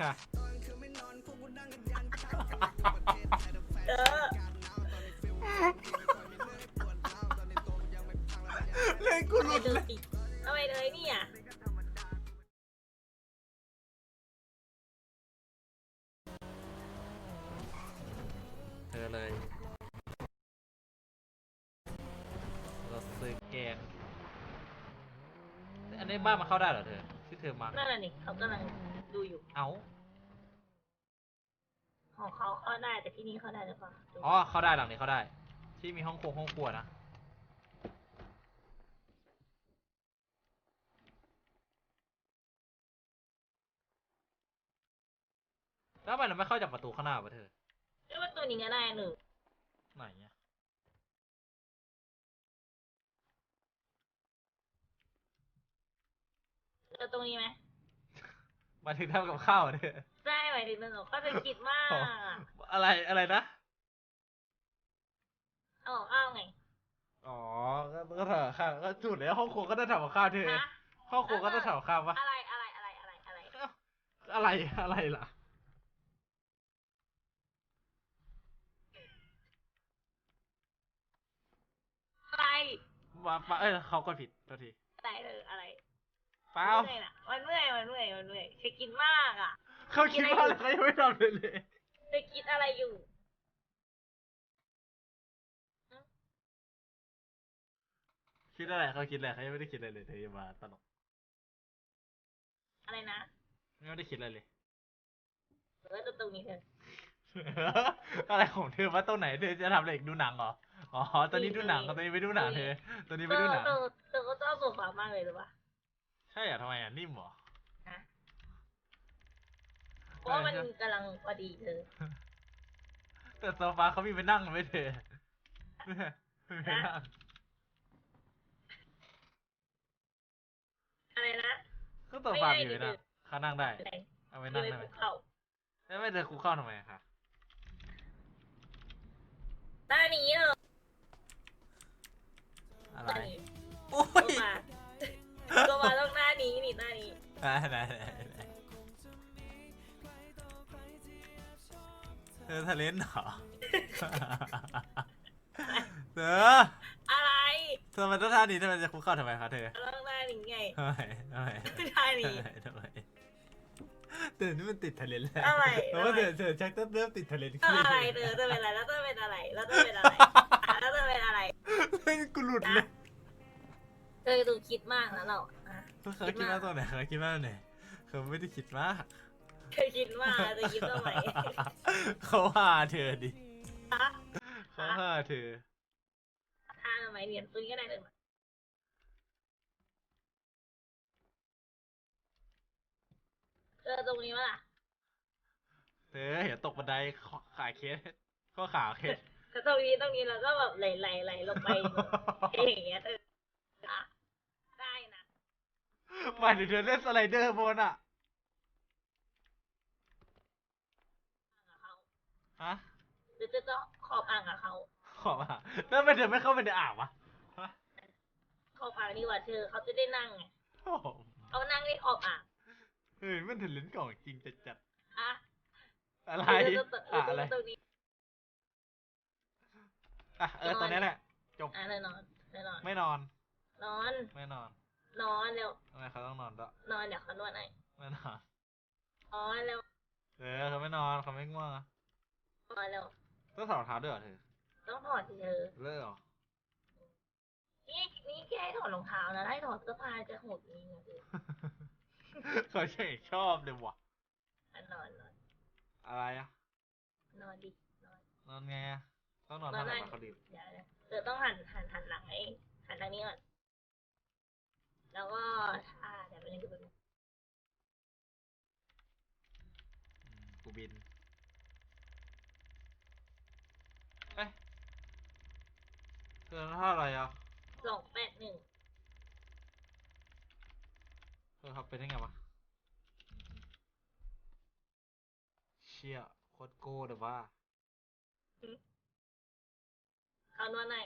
ค่ะ เออเล่นกูหไม่ลุดดูเลยสิทำไมเลยเนี่ยเธอเลยเราซื้อแกง อันนี้บ้านมาเข้าได้เหรอเธอที่ เธอมา นั่นน่ะนี่เขากำลังดูอยู่เอ้าของเขาเข้าได้แต่ที่นี่เข้าได้หรือเปล่าดูอ๋อเข้าได้หลังนี้เข้าได้ ที่มีห้องครัวห้องครัวนะแล้วทำไมเราไม่เข้าจากประตูข้างหน้าวะเธอเอ้ยว่าตัวนี้ก็ได้หนึ่งไหนเนี่ย เจ อตรงนี้ไหมมาถึงทำกับข้าวอะเธอใช่หมายถึงหนึ่งเขาจะคิดมากอ๋ออะอะไรอะไรนะเอาของอ้าวไงอ๋อก็ก็ทำกับข้าวก็จุดแล้วห้องครัวก็ได้ทำกับข้าวเธอนะห้องครัวก็ได้ทำกับข้าวปะอะไรอะไรอะไรอะไรอะไรอะไรอะไรล่ะอะไรมาปะเอ้ยเขาก็ผิดตัวทีอะไรเลยอะไร เปล่าเมื่อยน่ะมันเมื่อยมันเมื่อยมันเมื่อยเคยกินมากอะ เขาคิดว่าอะไรเขายังไม่ทำเลยเลยเคยคิดอะไรอยู่คิดอะไรเขาคิดอะไรเขายังไม่ได้คิดอะไรเลยเธออย่ามาตลกอะไรนะไม่ได้คิดอะไรเลยหรือว่าจะตรงนี้เธออะไรของเธอว่าตัวไหนเธอจะทำอะไรอีกดูหนังเหรออ๋อตอนนี้ดูหนังตอนนี้ไม่ดูหนังเธอตอนนี้เธไม่อดูหนังเธอเธอก็ชอบโซฟามากเลยหรือปะใช่เหรอทำไมอะนิ่มเหรอฮะเพราะว่ามันกำลังพอดีเธอแต่โซฟาเขามีไปนั่งไหมเธอไม่ไปนั่งอะไรนะก็โซฟามีไปนั่งเขานั่งได้อะไรเอาไปเลนั่งยได้ไหมภูเขาแล้วไม่เธอคุกเข้าทำไมอะคะหน้านี้เลยอะไรหน้านี้โอ้โซย ฟาโซฟาต้องหน้านี้นี่หน้านี้ไหนไหนไหนไหนเธอทะเลนเหรอ เธออะไรเธอมันต้องท่านี้ทำไมจะคุกเข่าทำไมคะเธอต้องหน้านี้ไงทำไมทำไมหน้านี้ทำไมเธอนี่มันติดทะเลนแล้วอะไร เพราะว่าเธอเธอชักเริ่มติดทะเลนเอขึ้นอะไรเธอจะเป็นอะไรแล้วจะเป็นอะไรแล้วจะเป็นอะไรแล้วจะเป็นอะไรเฮ้ยกูหลุดเลย เธอดูคิดมากนะเราอะเขาคิดมากตอนไหนเขาคิดมากตอนไหนเขาไม่ได้คิดมากเธอคิดมากเธอคิดตรงไหนเขาว่าเธอดิฮะเขาว่าเธอทางทำไมเรียนปืนก็ได้เลยมาเจอตรงนี้มั้ยล่ะเธออย่าตกบันไดขาเคสข้อขาเคสแต่ตรงนี้ตรงนี้เราก็แบบไหลไหลไหลลงไปอย่างเงี้ยเออ อะได้นะหมายถึงเธอเล่นสไลเดอร์บนอะกับเขาฮะ หรือจะต้องขอบอ่างกับเขาขอบอะแล้วทำไมเธอไม่เข้าไปในอ่างวะฮะขอบอ่างดีกว่าเธอเขาจะได้นั่งไงโอ้โหเอานั่งที่ขอบอ่างเฮ้ยมันถึงลิ้นกล่องจริงจัดจัดอะๆอะไรหรือจะหอะรืออะไรจะตรงนี้อะเออตอนนี้แหละจบอะแน่นอนแน่นอนไม่นอน นอน ไม่นอน นอนเร็วทำไมเขาต้องนอนด้วยนอนเดี๋ยวเขานวดให้ไม่นอนนอนเร็วเออเขาไม่นอนเขาไม่ง่วงอะนอนเร็วต้องถอดรองเท้าด้วยเหรอเธอต้องถอดสิเธอเลิกเหรอนี่นี่แค่ให้ถอดรองเท้านะถ้าให้ถอดเสื้อผ้าจะโหดนี่นะเธอเขาใช่ชอบเลยว่ะอะนอนนอนอะไรอะนอนดินอนนอนไงอะต้องนอนท่าไหนมาเขาดีเดี๋ยวนะเธอต้องหันหันหันหลังให้หันทางนี้ก่อน แล้วก็ท่าเดี๋ยวไปเล่นดูไปบนึงอืมกูบินเอ้ยเธอท่าอะไรอะสองแปดหนึ่งเธอขับไปได้ไงวะ เชี่ยโคตรโก้เดี๋ยวว่า เขานวดไหน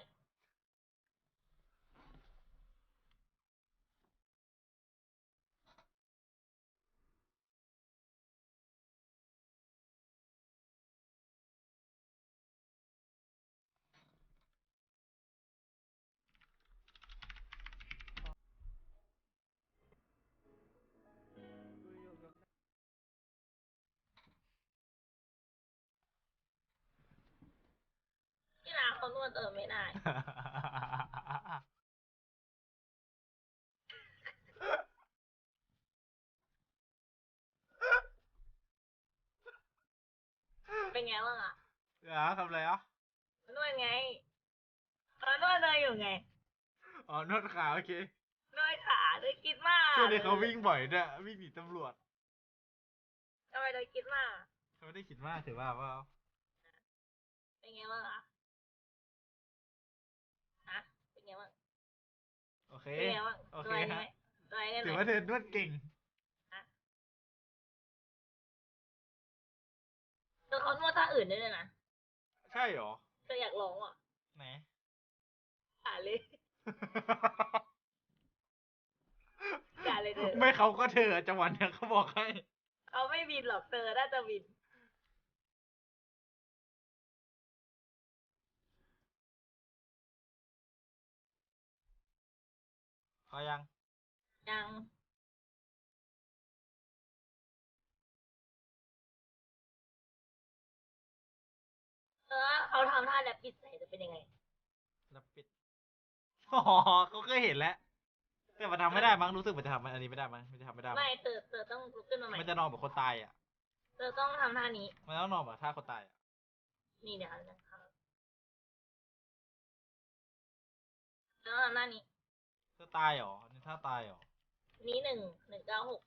เขานวดเออไม่ได้ เป็นไงบ้างอะเดี๋ยวทำอะไรอะนวดไงเขานวดเลยอยู่ไง อ๋อนวดขาโอเคนวดขาเลยคิดมากช่วงนี้เขาวิ่งบ่อยด้วยวิ่งหนีตำรวจทำไมเลยคิดมากเขาไม่ได้คิดมากถือว่าว่าเป็นไงบ้างอะฮะเป็นไงบ้าง โอ เค เป็นไงบ้างโอเคตัวไหมฮะตัวไหมถือว่าเธอนวดเก่งเธอเขานวดท่าอื่นได้ด้วยนะใช่เหรอ เธออยากลองอะไหนอย่าเลยอย่าเลยเธอไม่เขาก็เธอจังหวะเนี้ยเขาบอกให้ เขาไม่บินหรอกเธอน่าจะบิน เขายัง ยังเออเขาทำท่าแรปปิดใส่จะเป็นยังไงรับปิดอ๋อเขาเคยเห็นแล้ว แต่มันทำไม่ได้มั้งรู้สึกมันจะทำอันนี้ไม่ได้มั้งมันจะทำไม่ได้มั้งไม่เธอเธอต้องลุกขึ้นมาใหม่มันจะนอนแบบคนตายอะเธอต้องทำท่านี้ มันต้องนอนแบบท่าคนตายอะ นี่เดี๋ยวนะครับแล้วทำหน้านี้เธอ ตายเหรอนี่ท่าตายเหรอนี้หนึ่งหนึ่งเก้าหก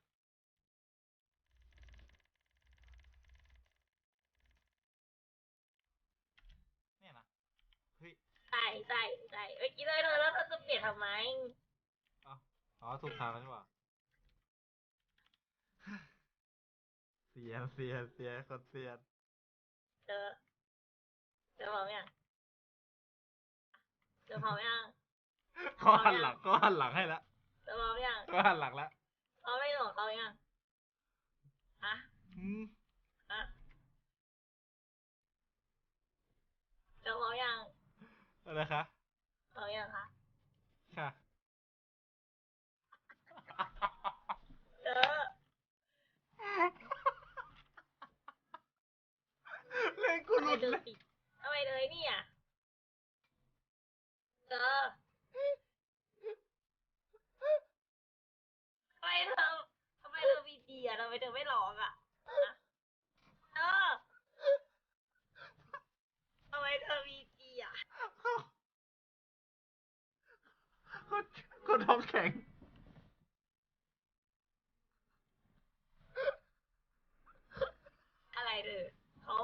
เนี่ยนะเฮ้ยใช่ใช่ใช่เมื่อกี้เลยเธอแล้วเธอจะเปลี่ยนทำไม อ๋อถูกทางแล้วนี่หว่าเสียนเสียนเสียนคนเสียนเธอเธอพร้อมยังเธอพร้อมยัง เขาหันหลังเขาหันหลังให้แล้วเธอพร้อมยังเขาหันหลังแล้วเขาไม่หลอกเขายังฮะอืมฮะเธอพร้อมยังอะไรคะพร้อมยังคะค่ะ เธอ เล่นกู ทำ ห ไม ลุด เธอ เลย ปิดทำไมเลยนี่อะเธอทำไมเธอทำไมเธอมีดีอะทำไมเธอไม่ร้องอะฮะเธอทำไมเธอมีดีอะ คนคนท้องแข็ง อะไรเธอเขา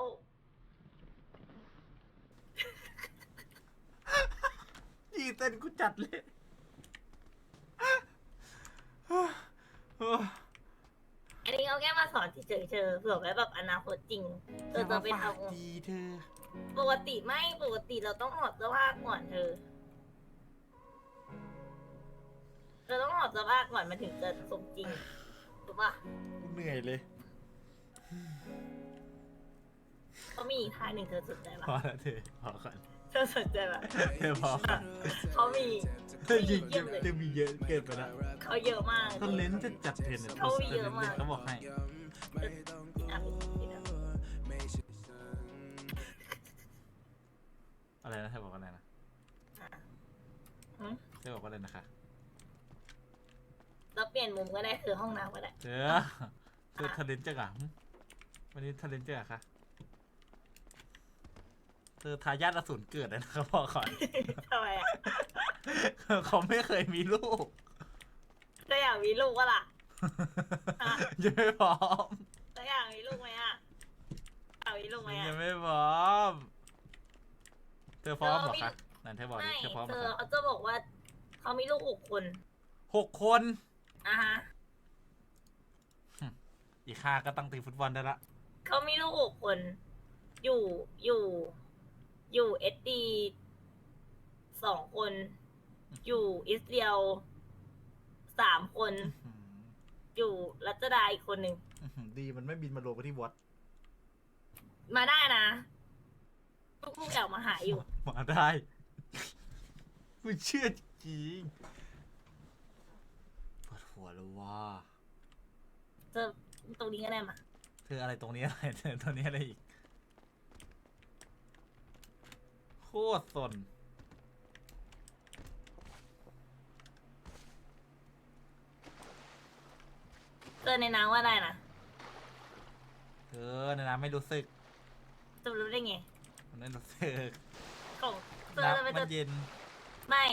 ยีเต้นกู จัดเลยโอ้อันนี้เขาแค่มาสอนเฉยๆเธอเผื่อไว้แบบอนาคตจริงเธอจะไปทดีเธอำปกติไม่ปกติเราต้องถอดเสื้อผ้าก่อนเธอเธอต้องถอดเสื้อผ้าก่อนมันถึงจะสมจริงถูกปะกูเหนื่อยเลยเขามีอีกท่าหนึ่งเธอสนใจพปะอแล้วเธอพอก่อน เธอสนใจปะเธอพอก่อนเขามีเธอยิงเยอะเธอมีเยอะเกินไปแล้วเขาเยอะมากต้นเลนจะจัดเทรนเนี่ยเขามีเยอะมากเขาบอกให้อะกินอะอะไรนะเธอบอกว่าอะไรนะอะหืมเธอบอกว่าอะไรนะคะเราเปลี่ยนมุมก็ได้คือห้องน้ำก็ได้เธอเธอทะเลนเจอร์อะหึวันนี้ทะเลนเจอร์อะคะ เธอทายาทอสูรเกิดเลยนะครับบอกก่อน ทำไมอะเขาไม่เคยมีลูกเธออยากมีลูกก็ล่ะ อะ ยังไม่พร้อมเธออยากมีลูกไหมอะอยากมีลูกไหมอะ ยังไม่พร้อม เธอพร้อมเหรอเธอมีคะนั่นเธอบอกดิไม่เธอพร้อมเหเธรออคะเขาจะบอกว่าเขามีลูกหกคนหกคน อะฮะอีกห้าก็ตั้งตีฟุตบอลได้ละ เขามีลูกหกคน อยู่อยู่ อยู่เอสดีสองคน อยู่อิสเรียลสามคนอื้อหืออยู่รัชดาอีกคนหนึ่งอื้อหือดีมันไม่บินมารวมกันที่วัดมาได้นะลูกๆอยากมาหาอยู่ มาได้กูเชื่อจริงปวดหัวแล้วว่าเธอตรงนี้ก็ได้มาเธออะไรตรงนี้อะไรเธอตรงนี้อะไรอีก โห ตรสน เจอในน้ำว่าได้นะเออนะนะไม่รู้สึกจะรู้ได้ไงมันไม่รู้สึกของเจอน้ำจะไปมัเจอนเย็น ไม่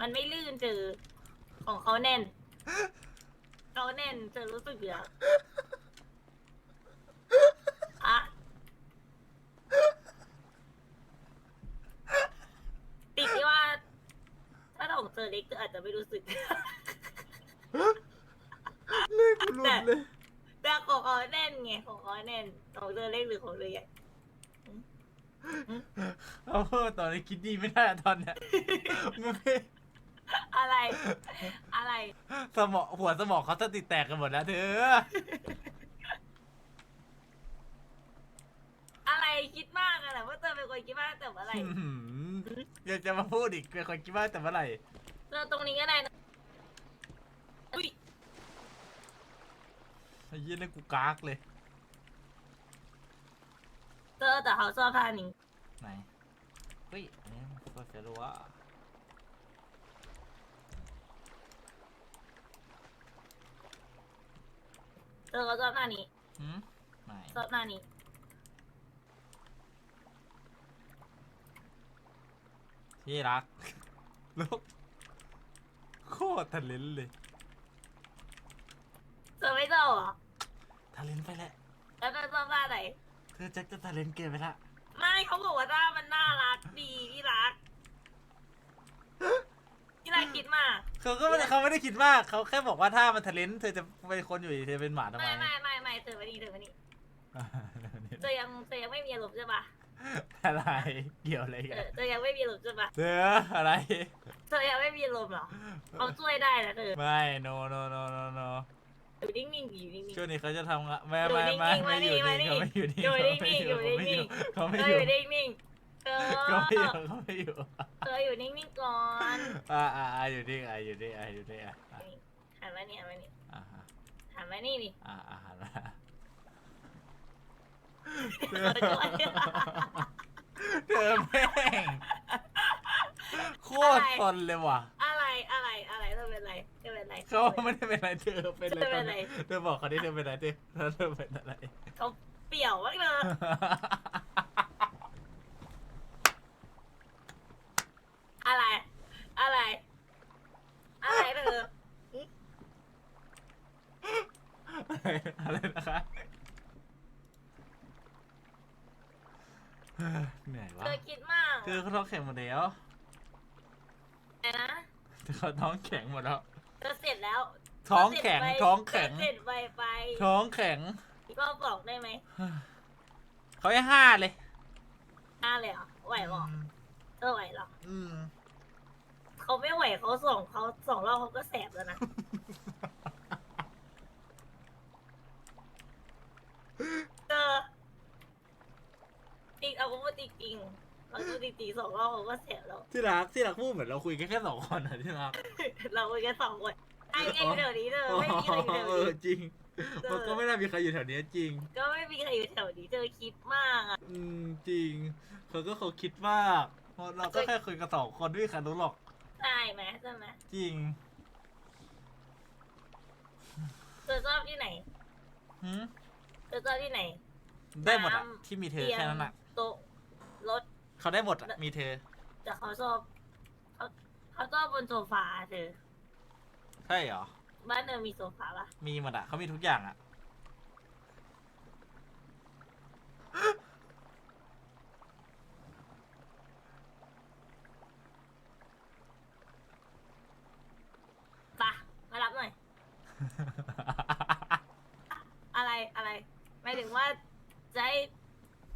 มันไม่ลื่นเจอ ของเขาแน่น เขาแน่นเจอรู้สึกอยู่แล้วอะติดที่ว่า ถ้าของ เจอเล็กเจออาจจะไม่รู้สึก เล่กูรุนเลย แต่ของเขาแน่นไงของเขาแน่นของเจอเล็กหรือของเจอใหญ่เอาเถอะตอนนี้คิดดีไม่ได้อะตอนเนี้ยมันไม่อะไร อะไรสมองหัวสมองเขาสติแตกกันหมดแล้วเธอ อะไรคิดมากอะนะว่าเจอเป็นคนคิดมากแต่เมื่อไหร่ อื้อหือยังจะมาพูดอีกเป็นคนคิดว่าแต่เมื่อไหร่ เจอตรงนี้ก็ได้นะอุ้ยไอ้เยี่ยนี่กูกากเลย เจอแต่เขาชอบท่านี้ไหนเฮ้ยอันนี้มันก็จะรู้ว่าเจอเขาชอบท่านี้หืมไหนชอบท่านี้ที่รัก ลูกโค ตรทะเลนเลยเจอไม่ชอบเหรอทะเลนไปแล้วแล้วเธอชอบท่าไหน เธอแจ็คจะทะเลนเกินไปละไม่เขาบอกว่าท่ามันน่ารักดีที่รักที่รักคิดมากเขาก็ไม่ได้เขาไม่ได้คิดมากเขาแค่บอกว่าถ้ามันทะเลนเธอจะเป็นคนอยู่เธอเป็นหมาทำไมไม่ไม่ไม่ไม่เจอมานี่เจอมานี่เจอยังเจอยังไม่มีอารมณ์ใช่ปะ อะไรเกี่ยวอะไรเจกัอนเจอยังไม่มีอารมณ์ใช่ปะเธออะไรเจอยังไม่มีอารมณ์เหรอเขาช่วยได้นะเธอไม่ no no no no no อยู่นิ่งๆอยู่นิ่งๆช่วงนี้เขาจะทำงานไม่อยู่ไม่ไม่นิ่งๆไม่อยู่มานี่นี่เขาไม่อยู่นี่อยู่เขาไม่นิ่งๆอยู่อยู่เขานิ่ไม่งอยู่เขาไม่อยู่ๆเธออยู่นิ่งๆเธอเขาไม่อยู่เขาไม่อยู่เธออยู่นิ่งๆก่อนอ่าอ่าอ่าอยู่นี่อ่าอยู่นี่อ่าอยู่นี่อ่าอ่าหันมานี่หันมานี่อ่าหันมานี่ดิอ่าอ่าหันมา เธอก่อนเธอแม่งโคตรทนเลยว่ะ อะไรอะไรอะไรเธอเป็นไรเธอเป็นไรเขาไม่ได้เป็นอะไรเธอเป็นอะไรเธอตเป็อนนไรนี้เธอบอกเขาดิเธอเป็นอะไรเธอแล้วเธอเป็นอะไรเขาเปี่ยวมากเลยอะไร อะไร อะไรเธอ อะไรอะไรนะคะเหนื่อยวะ เธอคิดมาก คือเแข็งหมดแล้วอะไรนะเขาท้องแข็งหมดแล้วเธอเสร็จแล้วท้องแข็งเธเสร็จไปท้องแข็งเธเสร็จไปไปท้องแข็งก็บอกได้ไหมเขาให้ห้าเลยห้าเลยเหรอไหวเหรอเธอไหวเหรออืมเขาไม่ไหวเขาส่งเขาสองรอบเขาก็แสบแล้วนะเจอจริงเอาพูดจริงๆ เราพูดจริงๆสองรอบเขาก็แสบแล้ว ที่รักที่รักพูดเหมือนเราคุยกันแค่สองคนอะที่รักเราคุยกันสองคนไอ้ไงอยู่แถวนี้เธอไม่มีใครอยู่แถวเออนี้จริง มันก็ไม่น่ามีใครอยู่แถวเนี้ยจริง ก็ไม่มีใครอยู่แถวนี้เธอคิดมากอะ อืมจริงเขาก็เขาคิดมากเพราะเราก็แค่คุยกันสองคนไม่มีใครรู้หรอก ใช่ไหมใช่ไหมจริงเธอชอบที่ไหนหืมเธอชอบที่ไหนได้หมดอะน้ำที่มีเธอเตียงแค่นั้นอะโต๊ะรถ เขาได้หมดอะมีเธอ แต่เขาชอบเขาเขาชอบบนโซฟาเธอใช่เหรอ บ้านเธอมีโซฟาปะมีหมดอะเขามีทุกอย่างอะปะมารับหน่อย อะไรอะไรหมายถึงว่าจะให้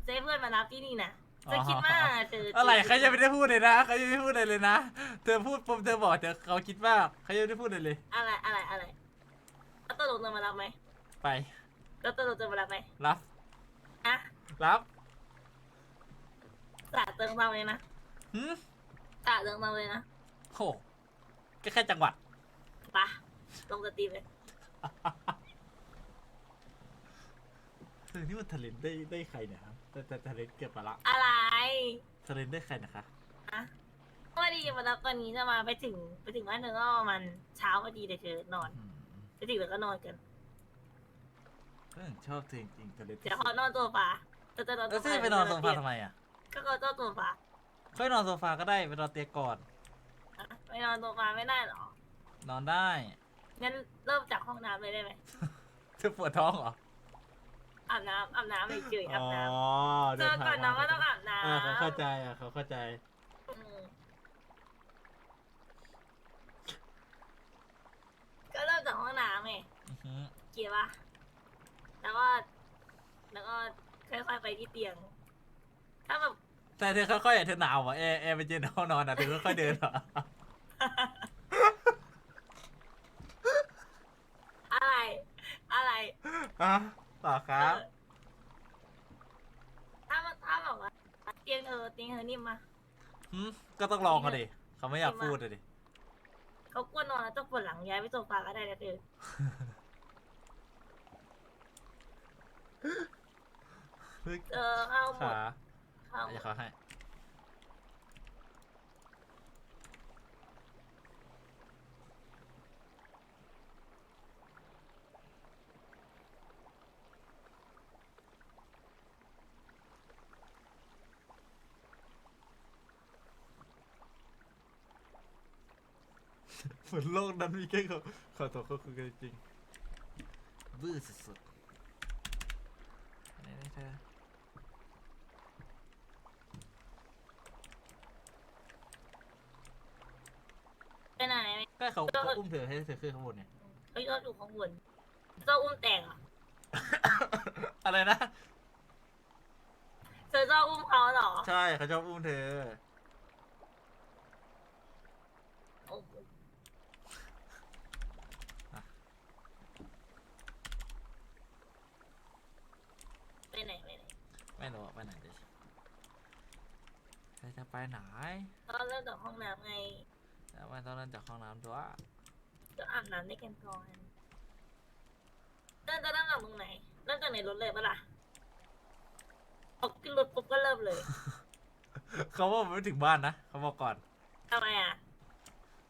จะให้เพื่อนมารับที่นี่นะ จะคิดมากเธออะไรเขายังไม่ได้พูดเลยนะเขายังไม่ได้พูดเลยเลยนะ เธอพูดปุ๊บเธอบอกเธอเขาคิดมากเขายังไม่ได้พูดเลยเลย อะไรอะไรอะไรแล้วตลกจะมารับไหมไปแล้วตลกจะมารับไหมรับอะรับสาเติงเตาเลยนะหืมสาเติงเตาเลยนะโหก็แค่จังหวัดปะลงสตรีมเลยเธอนี่มันทะเลนได้ได้ใครเนี่ยครับ แต่แต่ทะเลนเก็บมาละอะไรเทเลนได้ใครนะคะ อะก็ดีมารับตอนนี้จะมาไปถึงไปถึงบ้านเธอก็ประมันเช้าพอดีเลยเธอนอน อืมไปถึงแล้วก็นอนกันก็ชอบเธอจริงๆเทเลนเดี๋ยวเขานอนโซฟาจะจะนอนแล้วซี่ไปนอนโซฟาทำไมอะก็เขาเจ้าโซฟาค่อยนอนโซฟาก็ได้ไปนอนเตียงก่อน อะไปนอนโซฟาไม่ได้เหรอนอนได้งั้นเริ่มจากห้องน้ำเลยได้ไหมเธอปวดท้องเหรอ อาบน้ำอาบน้ำไปเฉยๆอาบน้อ๋อำเจอก่อนน้องก็ต้องอาบน้เออเขาเข้าำใจอะเขาเข้าใจอืมก็เริ่มจากห้องน้ำไงอือหือเกียร์ปะแล้วก็แล้วก็ค่อยๆไปที่เตียง ถ้าแบบ แต่เธอค่อยๆอะเธอหนาวอะแอร์แอร์เป็นเย็นในห้องนอนอะเธอค่อยๆเดินเหรออะไร อะไรฮะ ต่อครับเออถ้ามันถ้าแบบว่าเตียงเธอเตียงเธอนิ่มมาหืมก็ต้องลองเขาดิเขาไม่อยากพูดเลยดิ เขากลัวนอนแล้วต้องปวดหลังย้ายไปโซฟาก็ได้นะเธอเฮ้ยเออเข้าหมดขาเข้าหมอย่าดเขาให้ เหมือนโลกนั้นมีแค่เขาขอตัวเขาคือกันจริงบื้อสุดๆไหนๆเธอไปไหนก็เขาเขาอุ้มเธอให้เธอขึ้นข้างบนเนี่ยเขาชอบอยู่ข้างบนเจ้าอุ้มแต่งเหรอะอะไรนะเธอเจ้าอุ้มเขาเหรอ ใช่เขาชอบอุ้มเธอ โอ้โหไปไหนไป ไหนไม่รู้ว่าไปไหนดิเธอจะไปไหนตอนเริ่มจากห้องน้ำไงแต่ว่าตอนนั้นจากห้องน้ำด้วยก็อาบน้ำได้กันก่อนเริ่มจะเริ่มจากตรงไหนเริ่มจากในรถเลยปะล่ะออกขึ้นรถปุ๊บก็เริ่มเลยเขาบอกไม่ถึงบ้านนะเขาบอกก่อนทำไมอะ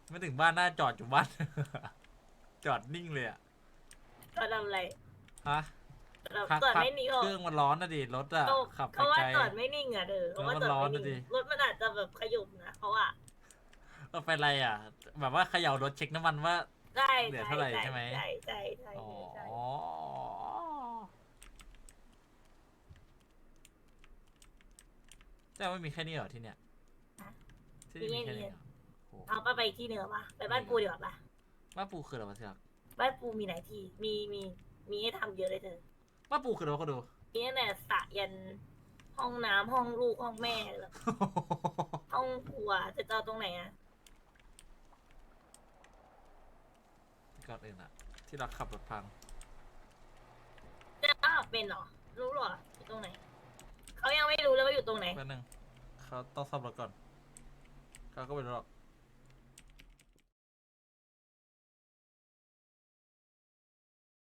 ไม่ถึงบ้านน่าจอดอยู่บ้านจอดนิ่งเลยอะก็ทำอะไรฮะ แบบพักจอดพักไม่นิ่งหรเคอกรื่องมันร้อนนะดิรถอะเขาขับไปเขาว่าไกลจอดไม่นิ่งอะเด้อเขาว่าแล้วมันจอดร้อนไม่นะนิ่งดิรถมันอาจจะแบบขยุบนะเพราะว่าก็เป็นไรอะ แบบว่าเขย่ารถเช็คน้ำมันว่าใช่เหลือเท่าไหร่ใช่ไหมใช่ใช่ใช่อ๋อใช่แต่ไม่มีแค่นี้เหรอที่เนี้ยที่นี่มีแค่นี้เหรอโอ้เอาไปไปที่เหนือปะไปบ้านปูดีกว่าปะบ้านปูคืออะไรวะเสี่ยบ้านปูมีหลายที่มีมีมีให้ทำเยอะเลยเธอ บ้านปูคืออะไรวะก็ดูมีตั้งแต่สระยันห้องน้ำห้องลูกห้องแม่แบบห้องครัวจะเจอตรงไหนอะก่อนอื่นอะที่เราขับรถพัง จะอ้าวเป็นเหรอรู้เหรออยู่ตรงไหนเขายังไม่รู้เลยว่าอยู่ตรงไหน แป๊บนึงเขาต้องซ่อมรถก่อนเขาก็ไปรู้หรอก